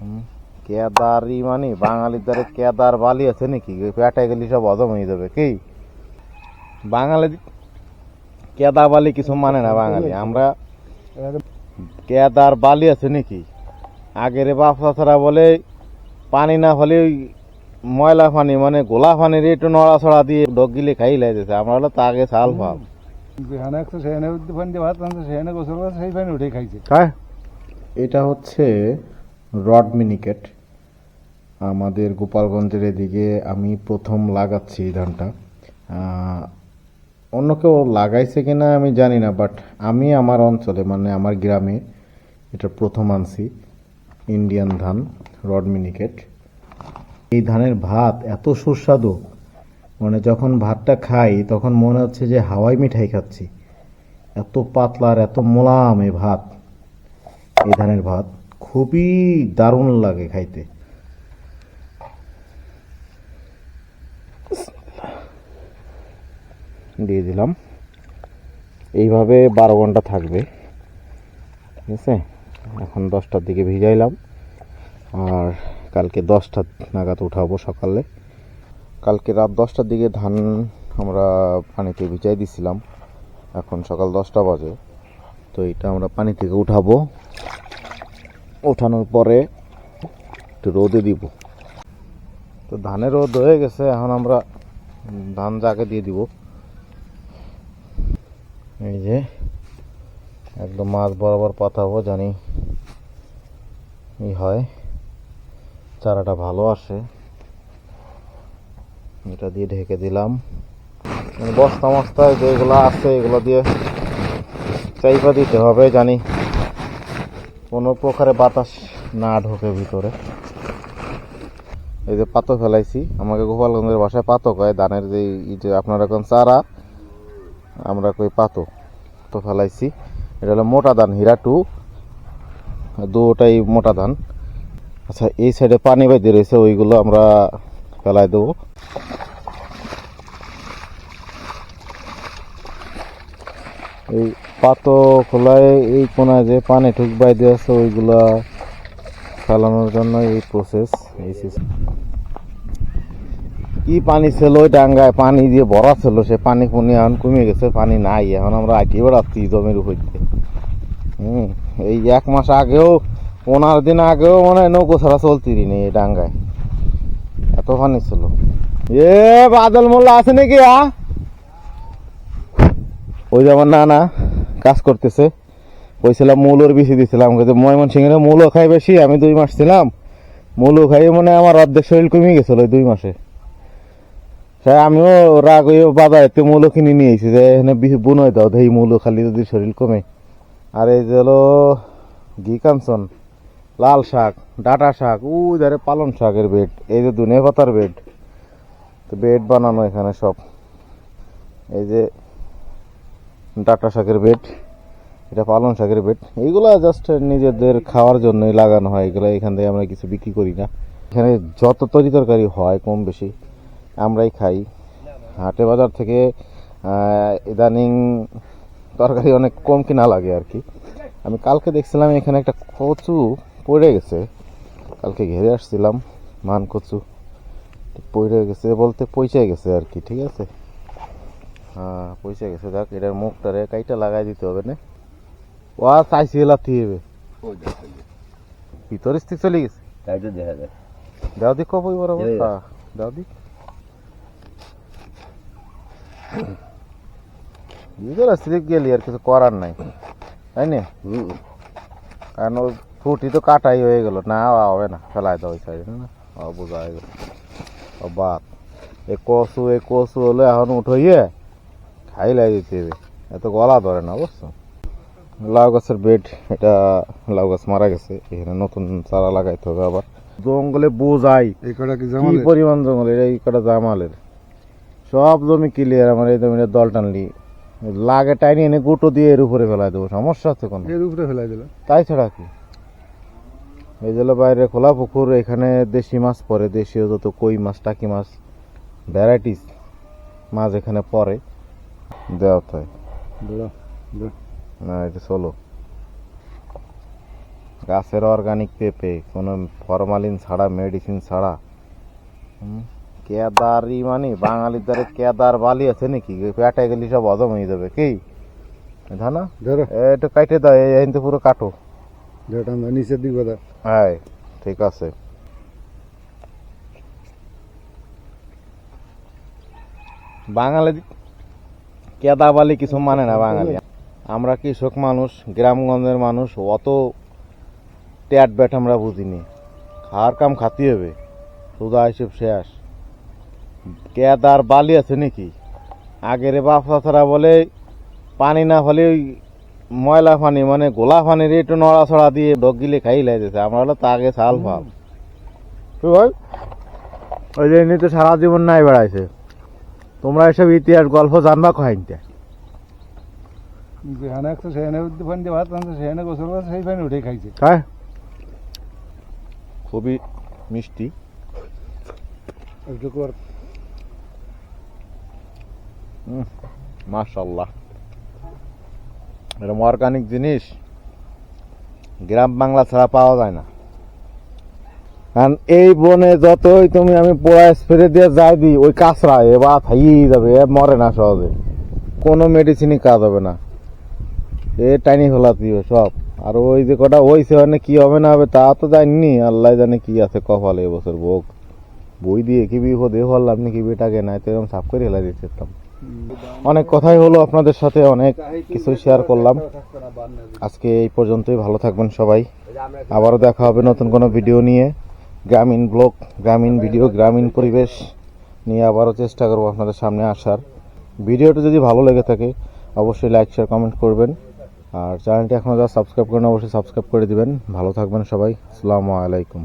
হুম, কেদারই মানে বাঙালির দ্বারে কেদার বালি আছে নাকি? পেটে গেলে সব হজম হয়ে যাবে কি? বাঙালি কেদা বালি কিছু মানে না বাঙালি। আমরা কেদার বালি আছে নাকি? আগের বাপ চাচারা বলে পানি না হলে ওই ময়লা পানি মানে গোলা পানির একটু নড়াছড়া দিয়ে ডগ গিলে খাই লাইতেছে আমরা হলো তাকে চাল যেখানে সেখানে সেখানে গোসল সেই পানি উঠে খাইছে। হ্যাঁ? এটা হচ্ছে রড মিনিকেট। আমাদের গোপালগঞ্জের এদিকে আমি প্রথম লাগাচ্ছি এই ধানটা। অন্য কেউ লাগাইছে কিনা আমি জানি না বাট আমি আমার অঞ্চলে মানে আমার গ্রামে এটা প্রথম আনছি ইন্ডিয়ান ধান, রড মিনিকেট। এই ধানের ভাত এত সুস্বাদু। মানে যখন ভাতটা খাই, তখন মনে হচ্ছে যে হাওয়াই মিঠাই খাচ্ছি। এত পাতলা আর এত মোলাম এই ভাত, এই ধানের ভাত। খুবই দারুণ লাগে খাইতে। দিয়ে দিলাম। এইভাবে বারো ঘণ্টা থাকবে। ঠিক আছে? এখন দশটার দিকে ভিজাইলাম। আর কালকে দশটা নাগাদ উঠাবো সকালে। কালকে রাত দশটার দিকে ধান আমরা পানিতে ভিজাই দিছিলাম। এখন সকাল দশটা বাজে। তো এটা আমরা পানি থেকে উঠাবো। ওঠানোর পরে একটু রোদে দিব। তো ধানের রোদ হয়ে গেছে, এখন আমরা ধান জাগে দিয়ে দিব। এই যে একদম মাছ বরাবর পাতাবো জানি ই হয়। চারাটা ভালো আসে। এটা দিয়ে ঢেকে দিলাম। বস্তা মস্তায় যেগুলো আছে, এগুলো দিয়ে চাইপা দিতে হবে, জানি। কোনো প্রকারে বাতাস না ঢোকে ভিতরে। এই যে পাতো ফেলাইছি, আমাকে গোপালগঞ্জের ভাষায় পাতো কয়, ধানের যে যে আপনার এখন চারা, আমরা কই পাতো তো ফেলাইছি। এটা হলো মোটা ধান, হীরা টু। দুটাই মোটা ধান। আচ্ছা এই সাইডে পানি বাইতে রয়েছে, ওইগুলো আমরা ফেলাই দেবো। এই পাতো খোলায় এই কোনায় যে পানি ঠুক বাইতে আছে ওইগুলা ফেলানোর জন্য এই প্রসেস এই কি পানি ছিল ওই ডাঙ্গায়? পানি দিয়ে ভরা ছিল, সে পানি পুনি এখন কমে গেছে, পানি নাই। এখন আমরা আঁকি বেড়াচ্ছি জমির দিয়ে হুম, এই এক মাস আগেও, পনেরো দিন আগেও মনে হয় নৌকো ছাড়া চলতি নেই এই ডাঙ্গায়। এত পানি ছিল। এ বাদল মোল্লা আছে নাকি আ ওই যে আমার নানা কাজ করতেছে, কইছিলাম মূলর বেশি দিছিলাম কিন্তু ময়মন সিংহের মূলও খাই বেশি, আমি দুই মাস ছিলাম। মূলও খাই মানে আমার অর্ধেক শরীর কমে গেছিল দুই মাসে। সে আমিও রাগ ওই হয়ে বাজারেতে মূলো কিনে নিয়েছি যে এখানে বুনই দাও, দেই মূলো খালি যদি শরীর কমে। আর এই যে হলো ঘি কাঞ্চন, লাল শাক, ডাটা শাক উ ধারে পালন শাকের বেড, এই যে দুনে পাতার বেড। তো বেড বানানো এখানে সব। এই যে ডাটা শাকের বেড, এটা পালন শাকের বেড। এইগুলা জাস্ট নিজেদের খাওয়ার জন্যই লাগানো হয়, এগুলো এখান থেকে আমরা কিছু বিক্রি করি না। এখানে যত তরি তরকারি হয় কম বেশি, আমরাই খাই। হাটে বাজার থেকে ইদানিং তরকারি অনেক কম কিনা লাগে আর কি। আমি কালকে দেখছিলাম এখানে একটা কচু পড়ে গেছে। কালকে ঘেরে আসছিলাম, মান কচু, পড়ে গেছে বলতে পয়সা গেছে আর কি, ঠিক আছে? হ্যাঁ পয়সা গেছে দেখ এটার মুখটারে কাইটা লাগাই দিতে হবে না। ও চাইছি লাথি হবে। ভিতর স্থির চলে গেছে। তাইতো দেখা যায়। দাও দি কবই এই। হ্যাঁ, দাও দি। ভিতর স্লিপ গেলি আর কিছু করার নাই। তাই না? কারণ ওই ফুটি তো কাটাই হয়ে গেল না হবে না। ফেলাই দাও ওই সাইডে না বোঝা হয়ে গেল। ও বাত এ কচু এ কচু হলে এখন উঠইয়ে। খাই লাই দিতে হবে। এত গলা ধরে না বুঝছ? লাউ গাছের বেড এটা লাউ গাছ মারা গেছে এখানে নতুন চারা লাগাইতে হবে আবার। জঙ্গলে বোঝাই কি পরিমাণ জঙ্গল এই কটা জামালের। সব জমি ক্লিয়ার আমার এই জমিটা দল টানলি। লাগে টাইনি এনে গুঁটো দিয়ে এর উপরে ফেলাই দেবো সমস্যা আছে কোনো? এর উপরে ফেলাই দিল। তাই ছাড়া কি? এই যে হলো বাইরে খোলা পুকুর এখানে দেশি মাছ পড়ে দেশীয় যত কই মাছ টাকি মাছ ভ্যারাইটিস মাছ এখানে পড়ে। দেওয়া তাই। না এটা চলো গাছের অর্গানিক পেঁপে কোনো ফরমালিন ছাড়া মেডিসিন ছাড়া। হুম, কেদারই মানে বাঙালির দ্বারে কেদার বালি আছে নাকি? পেটে গেলি সব হজম হয়ে যাবে কি? জানা ধরো। একটু কাটে দাও এই কিন্তু পুরো কাটো। নিচের দিক কথা হ্যাঁ ঠিক আছে। বাঙালি কেদা বালি কিছু মানে না বাঙালি। আমরা কৃষক মানুষ, গ্রামগঞ্জের মানুষ, অত ট্যাট ব্যাট আমরা বুঝিনি। খাওয়ার কাম খাতি হবে। সুদা হিসেব শেষ। কেদার বালি আছে নাকি? আগের বাপ চাচারা বলে, পানি না হলে ওই ময়লা পানি মানে গোলা পানির একটু নড়াচড়া দিয়ে ডগ গিলে খাই লাইতেছে আমরা হলো তাকে ছাল ফাল ওই যে এমনি তো সারা জীবন নাই বেড়াইছে। তোমরা এসব ইতিহাস গল্প জানবা সেখানে ফান দিয়ে ভাত রাঁধছে সেখানে গোসল করছে সেই উঠে খাইছে। হ্যাঁ? খুবই মিষ্টি। একটু কর। মাশাল্লাহ। এরকম অর্গানিক জিনিস। গ্রাম বাংলা ছাড়া পাওয়া যায় না। কারণ এই বনে যতই তুমি আমি পোড়া স্প্রে দিয়ে যাই দিই, ওই কাঁচরা এবার থাইয়েই যাবে, এ মরে না সহজে। কোনো মেডিসিনই কাজ হবে না। এ টাইনি ফেলা দিবে সব। আর ওই যে কটা হইছে মানে কি হবে না হবে, তা তো জানিনি। আল্লাহ জানে কি আছে কপালে এবছর ভোগ। বই দিয়ে কি বিপদ, এ হল আপনি কি বেটাকে নাই, তো এরকম সাফ করে হেলা দিতেছিলাম অনেক কথাই হলো আপনাদের সাথে, অনেক কিছু শেয়ার করলাম। আজকে এই পর্যন্তই, ভালো থাকবেন সবাই। আবারও দেখা হবে নতুন কোনো ভিডিও নিয়ে। গ্রামীণ ব্লগ, গ্রামীণ ভিডিও, গ্রামীণ পরিবেশ নিয়ে আবারও চেষ্টা করব আপনাদের সামনে আসার। ভিডিওটা যদি ভালো লেগে থাকে, অবশ্যই লাইক শেয়ার কমেন্ট করবেন। আর চ্যানেলটি এখনও যা সাবস্ক্রাইব করেন, অবশ্যই সাবস্ক্রাইব করে দিবেন। ভালো থাকবেন সবাই। আসসালামু আলাইকুম।